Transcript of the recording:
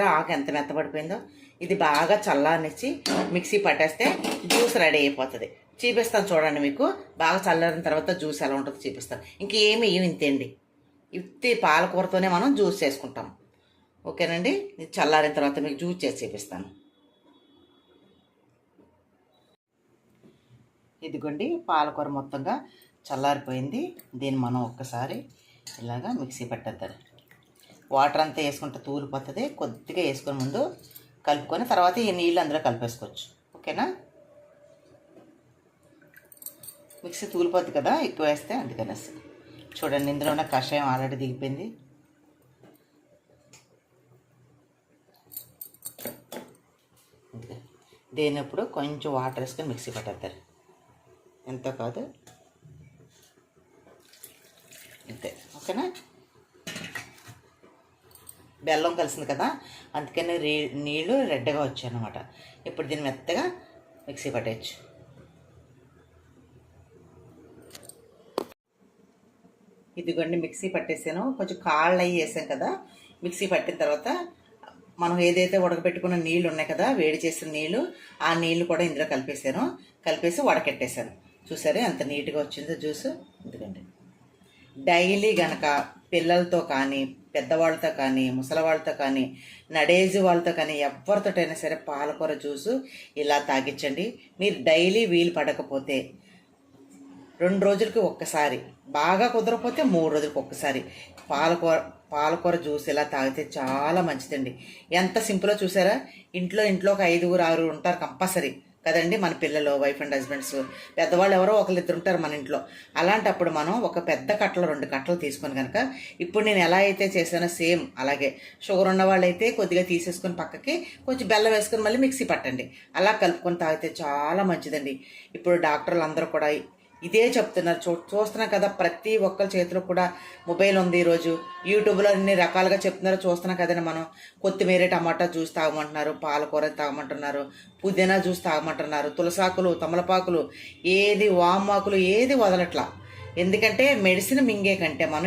ఆకు ఎంత మెత్తబడిపోయిందో. ఇది బాగా చల్లారనిచ్చి మిక్సీ పట్టేస్తే జ్యూస్ రెడీ అయిపోతుంది. చూపిస్తాను చూడండి మీకు. బాగా చల్లారిన తర్వాత జ్యూస్ ఎలా ఉంటుందో చూపిస్తాను. ఇంకేమి ఇంతేండి ఇత్తి పాలకూరతోనే మనం జ్యూస్ చేసుకుంటాం. ఓకేనండి? ఇది చల్లారిన తర్వాత మీకు జ్యూస్ చేసి చూపిస్తాను. ఇదిగోండి పాలకూర మొత్తంగా చల్లారిపోయింది. దీన్ని మనం ఒక్కసారి ఇలాగా మిక్సీ పెట్టేద్దాం. వాటర్ అంతా వేసుకుంటే తూలిపోతుంది కొద్దిగా వేసుకుని ముందు కలుపుకొని తర్వాత ఈ నీళ్ళు అందులో కలిపేసుకోవచ్చు. ఓకేనా? మిక్సీ తూలిపోద్ది కదా? ఎక్కువ వేస్తే అందుకనేసి. చూడండి ఇందులో ఉన్న కషాయం ఆల్రెడీ దిగిపోయింది. దేనప్పుడు కొంచెం వాటర్ వేసుకొని మిక్సీ పట్టేస్తారు. ఎంతో కాదు? అంతే. ఓకేనా? బెల్లం కలిసింది కదా అందుకని రీ నీళ్ళు రెడ్గా వచ్చాయన్నమాట. ఇప్పుడు దీన్ని మెత్తగా మిక్సీ పట్టేయచ్చు. ఇదిగోండి మిక్సీ పట్టేసాను. కొంచెం కాళ్ళు అయ్యి వేసాం కదా మిక్సీ పట్టిన తర్వాత మనం ఏదైతే ఉడకబెట్టుకున్న నీళ్ళు ఉన్నాయి కదా వేడి చేసిన నీళ్ళు ఆ నీళ్ళు కూడా ఇందులో కలిపేసాను. కలిపేసి వడకెట్టేశాను చూసారే ఎంత నీట్గా వచ్చిందో జ్యూస్. ఎందుకండి డైలీ గనక పిల్లలతో కానీ పెద్దవాళ్ళతో కానీ ముసలవాళ్ళతో కానీ నడేజు వాళ్ళతో కానీ ఎవరితోటైనా సరే పాలకూర జ్యూసు ఇలా తాగించండి మీరు డైలీ వీలు పడకపోతే రెండు రోజులకి ఒక్కసారి బాగా కుదరకపోతే మూడు రోజులకి ఒక్కసారి పాలకూర పాలకూర జ్యూస్ ఇలా తాగితే చాలా మంచిదండి. ఎంత సింపుల్లో చూసారా? ఇంట్లో ఇంట్లో ఒక ఐదుగురు ఆరుగురు ఉంటారు కంపల్సరీ. కదండి మన పిల్లలు వైఫ్ అండ్ హస్బెండ్స్ పెద్దవాళ్ళు ఎవరో ఒకరిద్దరు ఉంటారు మన ఇంట్లో. అలాంటప్పుడు మనం ఒక పెద్ద కట్టలు రెండు కట్టలు తీసుకొని కనుక ఇప్పుడు నేను ఎలా అయితే చేశానో సేమ్ అలాగే. షుగర్ ఉన్న వాళ్ళైతే కొద్దిగా తీసేసుకొని పక్కకి కొంచెం బెల్లం వేసుకొని మళ్ళీ మిక్సీ పట్టండి. అలా కలుపుకొని తాగితే చాలా మంచిదండి. ఇప్పుడు డాక్టర్లు అందరూ కూడా ఇదే చెప్తున్నారు. చూ చూస్తున్నాం కదా ప్రతి ఒక్కరి చేతిలో కూడా మొబైల్ ఉంది ఈరోజు. యూట్యూబ్లో అన్ని రకాలుగా చెప్తున్నారు. చూస్తున్నాం కదండి మనం. కొత్తిమీర టమాటా జ్యూస్ తాగమంటున్నారు. పాలకూర తాగమంటున్నారు. పుదీనా జ్యూస్ తాగమంటున్నారు. తులసాకులు తమలపాకులు ఏది వామాకులు ఏది వదలట్లా. ఎందుకంటే మెడిసిన్ మింగే కంటే మనం